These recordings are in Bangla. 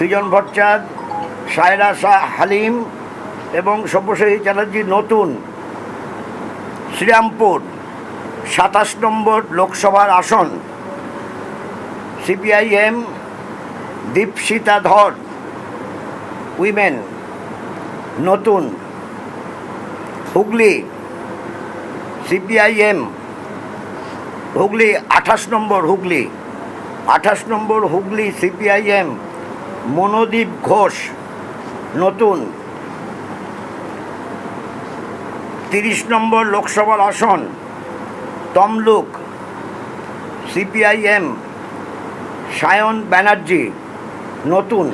সৃজন ভট্টাচার্য, সায়রা শাহ হালিম এবং সব্যসাচী চ্যাটার্জি নতুন শ্রীরামপুর, সাতাশ নম্বর লোকসভার আসন, সিপিআইএম, দীপশিতা ধর, উইমেন নতুন, হুগলি, সিপিআইএম, হুগলি, আঠাশ নম্বর হুগলি, আঠাশ নম্বর হুগলি, সিপিআইএম মনোদীপ ঘোষ, নতুন তিরিশ নম্বর লোকসভার আসন, তমলুক, সিপিআইএম, সায়ন ব্যানার্জি, নতুন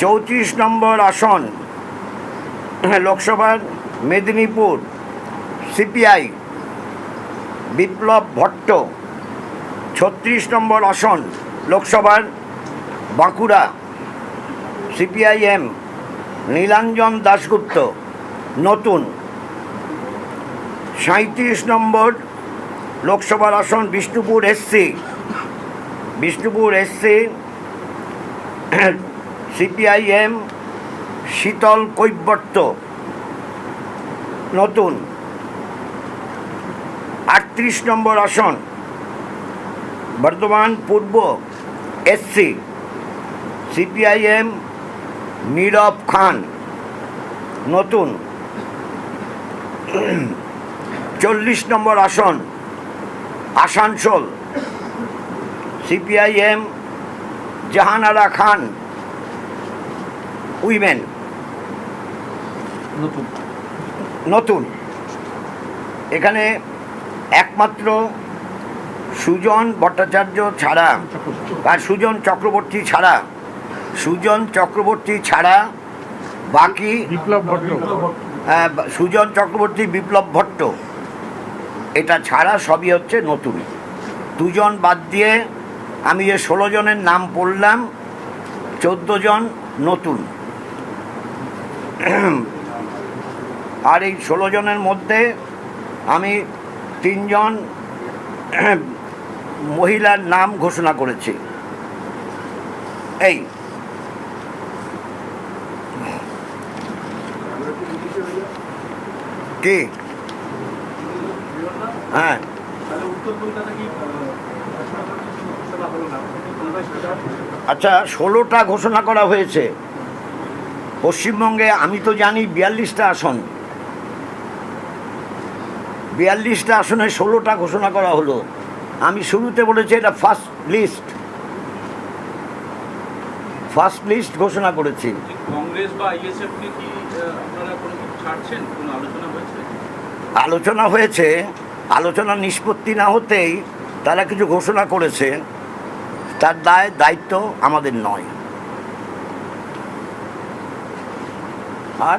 চৌত্রিশ নম্বর আসন, লোকসভার মেদিনীপুর, সিপিআই, বিপ্লব ভট্ট, ছত্রিশ নম্বর আসন লোকসভার বাঁকুড়া সিপিআইএম নীলাঞ্জন দাশগুপ্ত, নতুন সাঁত্রিশ নম্বর লোকসভার আসন Bishnupur SC. Bishnupur SC CPIM Sital Kaibarta, নতুন আটত্রিশ নম্বর আসন। বর্ধমান পূর্ব এসসি সিপিআইএম নীরব খান নতুন। চল্লিশ নম্বর আসন আসানসোল সিপিআইএম জাহানারা খান উইমেন। নতুন। নতুন। এখানে একমাত্র সুজন ভট্টাচার্য ছাড়া আর সুজন চক্রবর্তী ছাড়া। সুজন চক্রবর্তী ছাড়া বাকি বিপ্লব ভট্ট। আহ, সুজন চক্রবর্তী বিপ্লব ভট্ট। এটা ছাড়া সবই হচ্ছে নতুন। দুজন বাদ দিয়ে আমি যে ষোলো জনের নাম পড়লাম চোদ্দ জন নতুন। আর এই ষোলো জনের মধ্যে আমি তিনজন মহিলার নাম ঘোষণা করেছি। এই। কি? হ্যাঁ। আচ্ছা ষোলোটা ঘোষণা করা হয়েছে। পশ্চিমবঙ্গে আমি তো জানি বিয়াল্লিশটা আসন। বিয়াল্লিশটা আসনে ষোলোটা ঘোষণা করা হলো। আমি শুরুতে বলেছি এটা ফার্স্ট লিস্ট ফার্স্ট লিস্ট ঘোষণা করেছি। কংগ্রেস বা আইএসএফ কি আপনারা কোনো ছাড়ছেন? কোনো আলোচনা হয়েছে? আলোচনা হয়েছে। আলোচনা নিষ্পত্তি না হতেই তারা কিছু ঘোষণা করেছে। তার দায় দায়িত্ব আমাদের নয়। আর?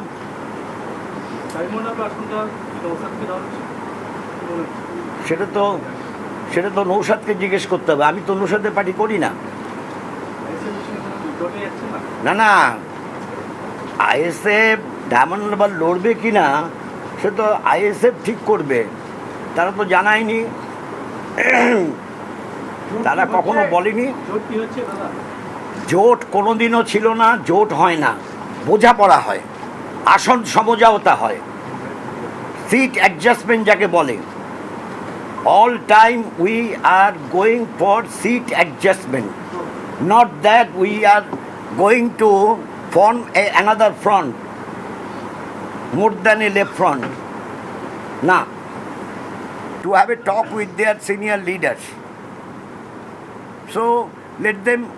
সেটা তো সেটা তো নৌসাদকে জিজ্ঞেস করতে হবে। আমি তো নৌসাদের পার্টি করি না। না না। আইএসএফ ডায়মন্ড হারবার লড়বে কি না, সে তো আইএসএফ ঠিক করবে। তারা তো জানায়নি। তারা কখনো বলেনি। জোট কোনোদিনও ছিল না, জোট হয় না। বোঝাপড়া হয়। আসন সমঝাওতা হয়। সিট অ্যাডজাস্টমেন্ট যাকে বলে। All time we are going for seat adjustment not that we are going to form a another front more than a left front না to have a talk with their senior leaders So, let them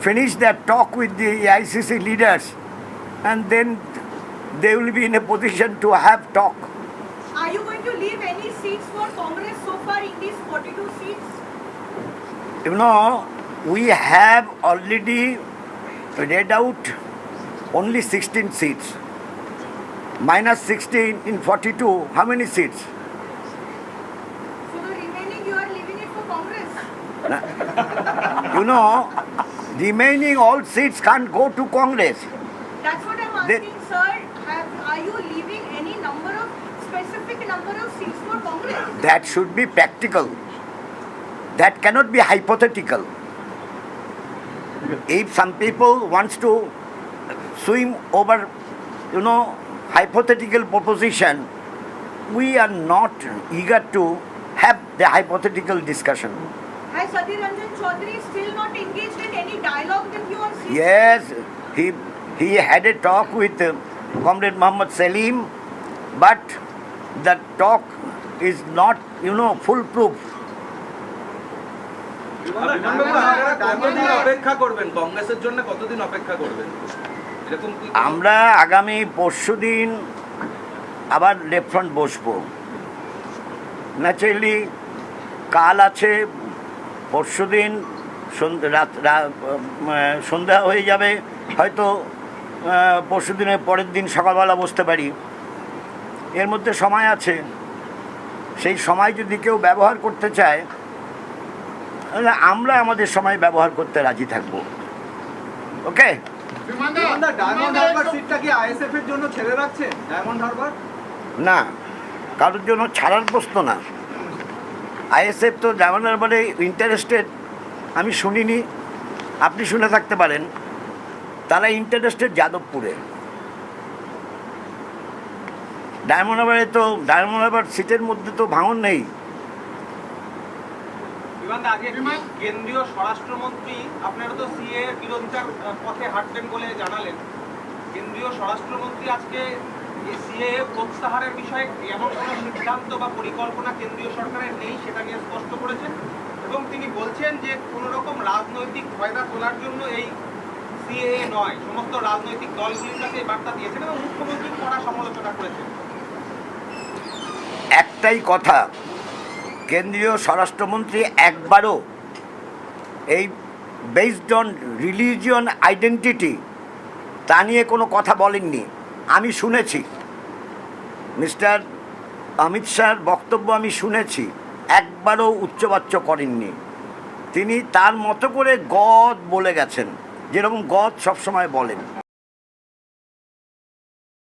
finish their talk with the ICC leaders and then they will be in a position to have talk. Are you going to leave any seats for Congress so far in these 42 seats? You know, we have already read out only 16 seats. Minus 16 in 42, how many seats? So the remaining you are leaving it for Congress? You know, remaining all seats can't go to Congress. That's what I'm They- asking, sir. Have, are you leaving any number of specific number of seats for Congress? That should be practical. That cannot be hypothetical. if some people wants to swim over you know hypothetical proposition we are not eager to have the hypothetical discussion Has Ranjan Chaudhary still not engaged in any dialogue with you on CCA? yes he he had a talk with uh, comrade muhammad salim but the talk is not, you know, foolproof. আমরা আগামী পরশু দিন আবার লেফট ফ্রন্ট বসবো। ন্যাচারালি কাল আছে, পরশু দিন সন্ধ্যা হয়ে যাবে। হয়তো পরশু দিনের পরের দিন সকালবেলা বসতে পারি। এর মধ্যে সময় আছে। সেই সময় যদি কেউ ব্যবহার করতে চায় তাহলে আমরা আমাদের সময় ব্যবহার করতে রাজি থাকব। ওকে? বিমানদা ডায়মন্ড হারবার সিটটা কি আইএসএফ এর জন্য ছেড়ে রাখছে? ডায়মন্ড হারবার না কারোর জন্য ছাড়ার প্রশ্ন না। আইএসএফ তো ডায়মন্ড হারবারে ইন্টারেস্টেড আমি শুনিনি। আপনি শুনে থাকতে পারেন। তারা ইন্টারেস্টেড যাদবপুরে। ডায়মন্ড হারবারে তো ডায়মন্ড হারবার সিটের মধ্যে তো ভাঙন নেই। কেন্দ্রীয় স্বরাষ্ট্রমন্ত্রী আপনারা তো সিএ বিরোধিতার পথে হাঁটবেন বলে জানালেন। কেন্দ্রীয় স্বরাষ্ট্রমন্ত্রী আজকে সিএ প্রত্যাহারের বিষয়ে এমন কোনো সিদ্ধান্ত বা পরিকল্পনা কেন্দ্রীয় সরকারের নেই সেটা নিয়ে স্পষ্ট করেছেন এবং তিনি বলছেন যে কোনো রকম রাজনৈতিক ফায়দা তোলার জন্য এই সিএ নয় সমস্ত রাজনৈতিক দলগুলির কাছে এই বার্তা দিয়েছেন এবং মুখ্যমন্ত্রী কড়া সমালোচনা করেছেন। একটাই কথা, কেন্দ্রীয় স্বরাষ্ট্রমন্ত্রী একবারও এই বেসড অন রিলিজিয়ন আইডেন্টিটি তা নিয়ে কোনো কথা বলেননি। আমি শুনেছি। মিস্টার অমিত শাহর বক্তব্য আমি শুনেছি, একবারও উচ্চবাচ্য করেননি। তিনি তার মতো করে গদ বলে গেছেন, যেরকম গদ সবসময় বলেন।